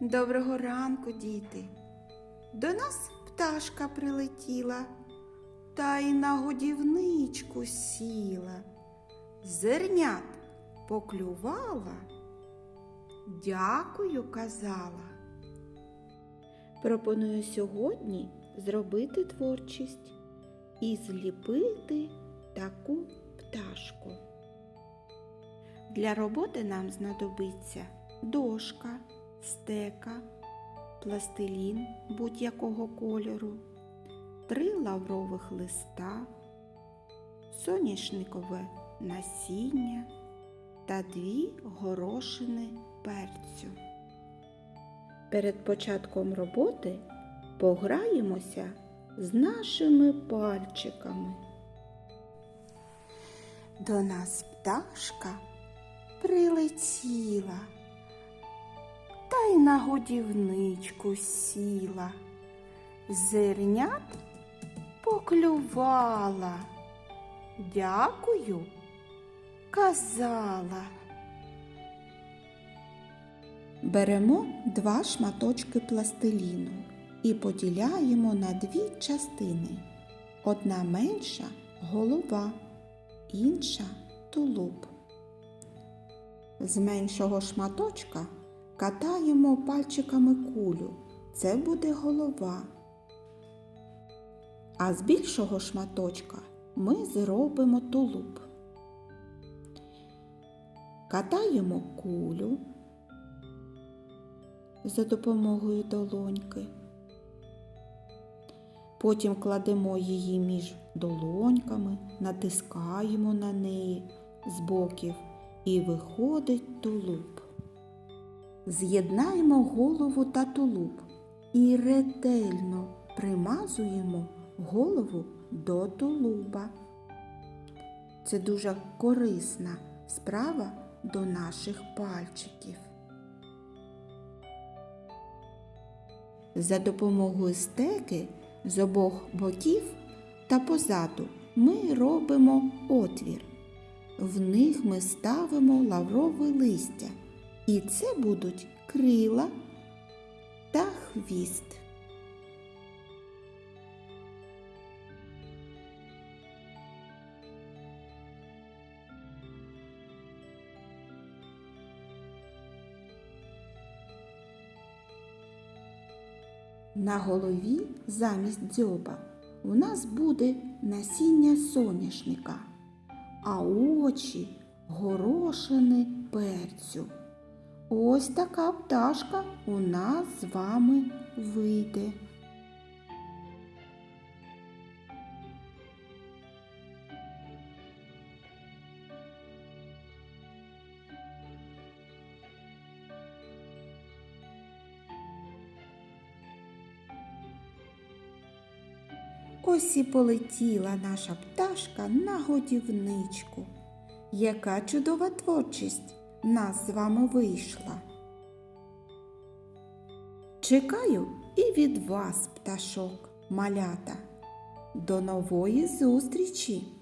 Доброго ранку, діти. До нас пташка прилетіла, та й на годівничку сіла. Зернят поклювала, дякую казала. Пропоную сьогодні зробити творчість і зліпити таку пташку. Для роботи нам знадобиться дошка, стека, пластилін будь-якого кольору, три лаврових листа, соняшникове насіння та дві горошини перцю. Перед початком роботи пограємося з нашими пальчиками. До нас пташка прилетіла, на годівничку сіла, зернят поклювала. Дякую, казала. Беремо два шматочки пластиліну і поділяємо на дві частини. Одна менша голова, інша тулуб. З меншого шматочка катаємо пальчиками кулю. Це буде голова. А з більшого шматочка ми зробимо тулуб. Катаємо кулю за допомогою долоньки. Потім кладемо її між долоньками, натискаємо на неї з боків і виходить тулуб. З'єднаємо голову та тулуб і ретельно примазуємо голову до тулуба. Це дуже корисна справа до наших пальчиків. За допомогою стеки з обох боків та позаду ми робимо отвір. В них ми ставимо лаврове листя, і це будуть крила та хвіст. На голові замість дзьоба у нас буде насіння соняшника, а очі горошини перцю. Ось така пташка у нас з вами вийде. Ось і полетіла наша пташка на годівничку. Яка чудова творчість нас з вами вийшла. Чекаю і від вас, пташок, малята. До нової зустрічі!